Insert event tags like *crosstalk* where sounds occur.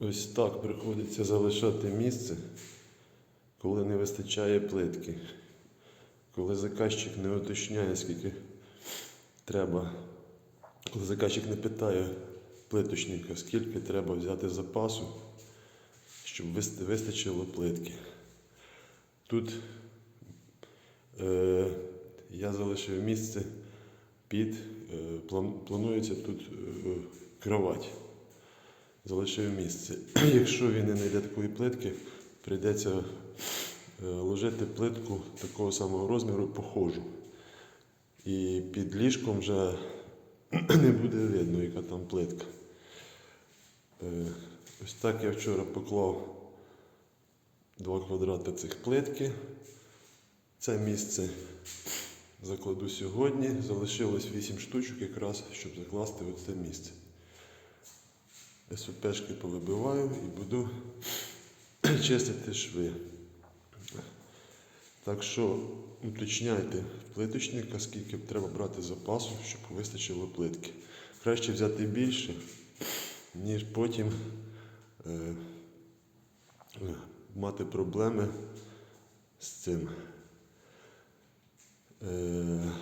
Ось так приходиться залишати місце, коли не вистачає плитки. Коли заказчик не уточняє, скільки треба. Коли заказчик не питає плиточника, скільки треба взяти запасу, щоб вистачило плитки. Тут е, я залишив місце під, е, планується тут е, кровать. Залишив місце. *clears throat* Якщо він не знайде такої плитки, прийдеться е, ложити плитку такого самого розміру похожу. І під ліжком вже *clears throat* не буде видно, яка там плитка. Е, Ось так я вчора поклав два квадрати цих плитки. Це місце закладу сьогодні. Залишилось 8 штучок якраз, щоб закласти оце місце. СОПшки повибиваю і буду *clears throat* чистити шви. Так що уточняйте плиточника, скільки треба брати запасу, щоб вистачило плитки. Краще взяти більше, ніж потім е, мати проблеми з цим. Е,